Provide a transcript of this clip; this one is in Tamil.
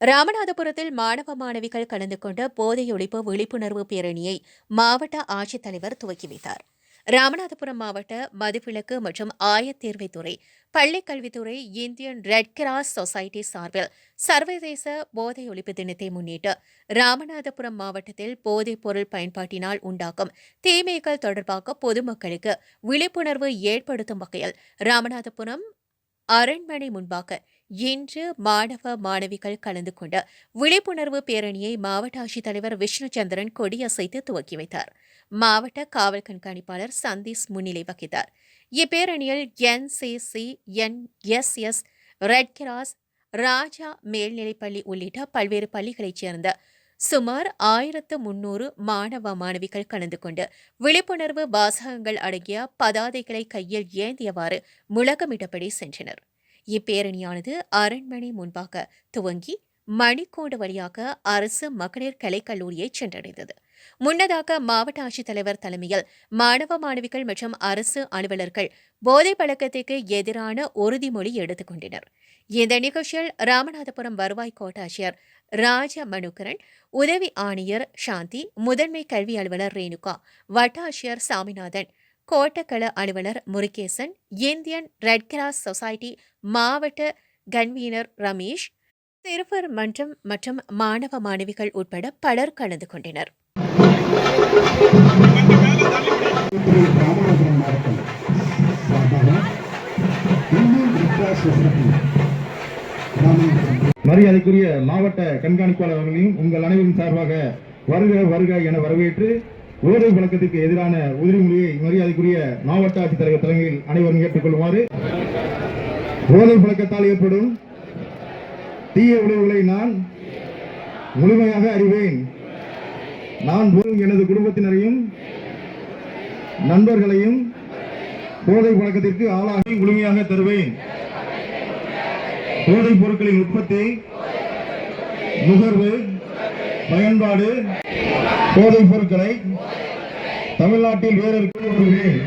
ராமநாதபுரத்தில் மாணவ மாணவிகள் கலந்து கொண்ட போதை ஒழிப்பு விழிப்புணர்வு பேரணியை மாவட்ட ஆட்சித்தலைவர் துவக்கி வைத்தார். ராமநாதபுரம் மாவட்ட மதுவிலக்கு மற்றும் ஆயத்தேர்வைத்துறை பள்ளிக் கல்வித்துறை இந்தியன் ரெட் கிராஸ் சொசைட்டி சார்பில் சர்வதேச போதை ஒழிப்பு தினத்தை முன்னிட்டு ராமநாதபுரம் மாவட்டத்தில் போதைப் பொருள் பயன்பாட்டினால் உண்டாக்கும் தீமைகள் தொடர்பாக பொதுமக்களுக்கு விழிப்புணர்வு ஏற்படுத்தும் வகையில் ராமநாதபுரம் அரண்மனை முன்பாக இன்று மாணவ மாணவிகள் கலந்து கொண்ட விழிப்புணர்வு பேரணியை மாவட்ட ஆட்சித்தலைவர் விஷ்ணுச்சந்திரன் கொடியசைத்து துவக்கி வைத்தார். மாவட்ட காவல் கண்காணிப்பாளர் சந்தீஷ் முன்னிலை வகித்தார். இப்பேரணியில் NCC NSS red cross Raja மேல்நிலைப்பள்ளி உள்ளிட்ட பல்வேறு பள்ளிகளைச் சேர்ந்த சுமார் ஆயிரத்து முன்னூறு மாணவ மாணவிகள் கலந்து கொண்டு விழிப்புணர்வு வாசகங்கள் அடங்கிய பதாதைகளை கையில் ஏந்தியவாறு முழக்கமிட்டபடி சென்றனர். இப்பேரணியானது அரண்மனை முன்பாக துவங்கி மணிக்கோடு வழியாக அரசு மகளிர் கலைக்கல்லூரியை சென்றடைந்தது. முன்னதாக மாவட்ட ஆட்சித்தலைவர் தலைமையில் மாணவ மாணவிகள் மற்றும் அரசு அலுவலர்கள் போதை பழக்கத்திற்கு எதிரான உறுதிமொழி எடுத்துக் கொண்டனர். இந்த நிகழ்ச்சியில் ராமநாதபுரம் வருவாய் கோட்டாட்சியர் ராஜ மனுக்கரன் உதவி ஆணையர் சாந்தி முதன்மை கல்வி அலுவலர் ரேணுகா வட்டாட்சியர் சாமிநாதன் கோட்டக்கள அலுவலர் Murugesan Indian Red Cross Society மாவட்ட கன்வீனர் ரமேஷ் சிறுவர் மன்றம் மற்றும் மாணவ மாணவிகள் உட்பட பலர் கலந்து கொண்டனர். மரியாதைக்குரிய மாவட்ட கண்காணிப்பாளர் அவர்களையும் உங்கள் அனைவரின் சார்பாக வருக வருக என வரவேற்று போதை பழக்கத்திற்கு எதிரான உறுதிமொழியை மரியாதைக்குரிய மாவட்ட ஆட்சித்தலைவர் தலைமையில் அனைவரும் ஏற்றுக்கொள்ளுமாறு போதை பழக்கத்தால் ஏற்படும் தீய விளைவுகளை நான் முழுமையாக அறிவேன். நான் போதும் எனது குடும்பத்தினரையும் நண்பர்களையும் போதை பழக்கத்திற்கு ஆளாகி முழுமையாக தருவேன். போதைப் பொருட்களின் உற்பத்தி நுகர்வு பயன்பாடு போதைப் பொருட்களை தமிழ்நாட்டில் வேறொரு கூறுகிறேன்